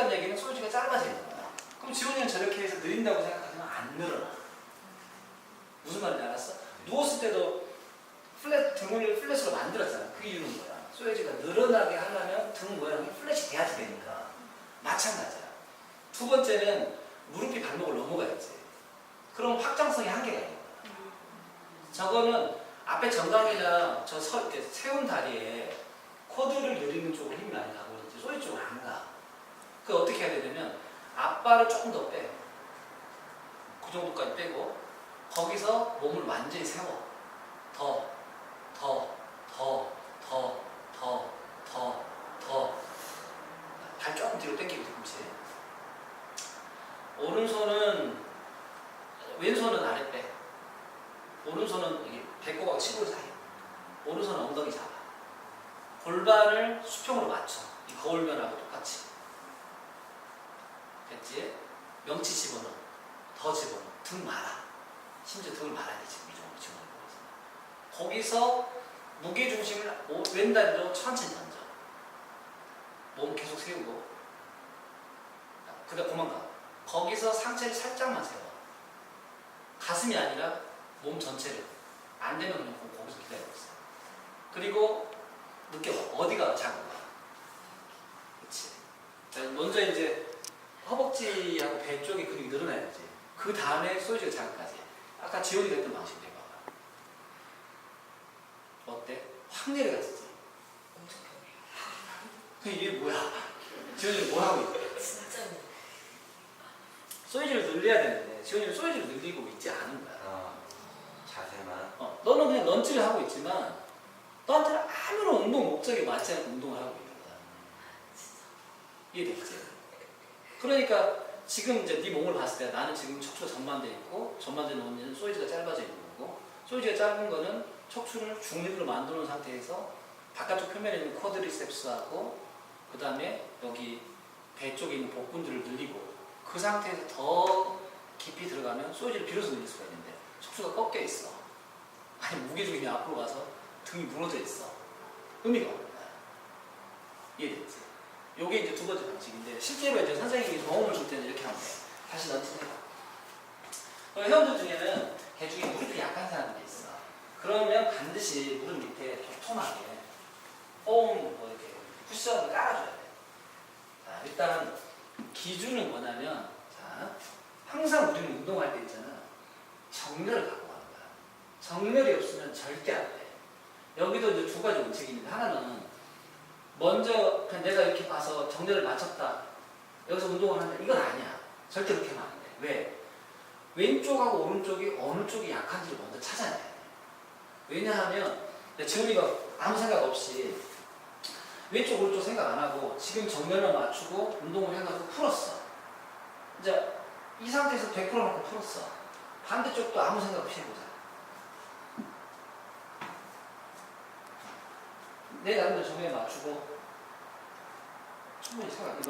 느린다는 얘기는 소유주가 짧아지는 거야. 그럼 지원이는 저렇게 해서 느린다고 생각하지만 안 늘어나. 무슨 말인지 알았어? 누웠을 때도 플랫 등을 플랫으로 만들었잖아. 그 이유는 뭐야? 소유주가 늘어나게 하려면 등 모양이 플랫이 돼야지 되니까. 마찬가지야. 두 번째는 무릎이 발목을 넘어가야지. 그럼 확장성이 한계가 있는 거야. 저거는 앞에 정강이나 저 서, 이렇게 세운 다리에 코드를 늘리는 쪽으로 힘이 많이 가고 있지 소리 쪽으로 안 가. 그 어떻게 해야 되냐면 앞발을 조금 더 빼. 그 정도까지 빼고 거기서 몸을 완전히 세워. 더, 더, 더, 더, 더, 더, 더. 발 조금 뒤로 당기고 뒤꿈치. 오른손은 왼손은 아래 빼. 오른손은 배꼽하고 치골 사이. 오른손은 엉덩이 잡아. 골반을 수평으로 맞춰. 이 거울 면하고 똑같이. 됐지? 명치 집어넣어. 더 집어넣어. 등 말아. 심지어 등을 말아야 돼, 지금 이 정도 집어넣는 거서 거기서 무게 중심을 오- 왼다리로 천천히 던져. 몸 계속 세우고. 그 다음 그만 가. 거기서 상체를 살짝만 세워. 가슴이 아니라 몸 전체를. 안 되면 그냥 거- 거기서 기다리고 있어. 그리고 느껴봐. 어디가 작은 거야. 그치. 자, 먼저 이제 허벅지하고 배 쪽에 근육이 늘어나야지. 그 다음에 소유주가 작은까지. 아까 지원이가 했던 해봐봐. 어때? 확 내려갔지. 엄청 편해요. 그 이게 뭐야? 지원이는 뭐 하고 있어? 진짜 소유주를 늘려야 되는데 지원이는 소유주를 늘리고 있지 않은 거야. 어, 자세만. 어, 너는 그냥 런치를 하고 있지만 너한테는 아무런 운동 목적이 맞지 않고 운동을 하고 있는 거야. 이해됐지? 그러니까 지금 이제 네 몸을 봤을 때 나는 지금 척추가 전만돼 있고 놓은 데는 소이즈가 짧아져 있는 거고 소이즈가 짧은 거는 척추를 중립으로 놓은 상태에서 바깥쪽 표면에 있는 쿼드리셉스하고 그 다음에 여기 배 쪽에 있는 복근들을 늘리고 그 상태에서 더 깊이 들어가면 소이즈를 비로소 늘릴 수가 있는데 척추가 꺾여 있어. 아니 무게중심이 앞으로 가서 등이 무너져 있어. 의미가 없는 거야. 이해됐지? 요게 이제 두 번째 방식인데 실제로 이제 선생님이 경험을 줄때 돼. 다시 런칭해봐. 어, 회원들 중에는 개 중에 무릎이 약한 사람들이 있어. 그러면 반드시 무릎 밑에 도톰하게 폼 뭐 이렇게 쿠션을 깔아줘야 돼. 자, 일단 기준은 뭐냐면 자, 항상 우리는 운동할 때 있잖아. 정렬을 갖고 가는 거야. 정렬이 없으면 절대 안 돼. 여기도 이제 두 가지 원칙이 있는데 하나는 먼저 그냥 내가 이렇게 봐서 정렬을 맞췄다. 여기서 운동을 한다. 이건 아니야. 절대 그렇게 하면 안 돼. 왜? 왼쪽하고 오른쪽이 어느 쪽이 약한지를 먼저 찾아야 돼. 왜냐하면 지훈이가 아무 생각 없이 왼쪽 오른쪽 생각 안 하고 지금 정면을 맞추고 운동을 해가지고 풀었어. 이제 이 상태에서 100%만큼 풀었어. 반대쪽도 아무 생각 없이 해보자. 내 나름대로 정면에 맞추고 충분히 생각.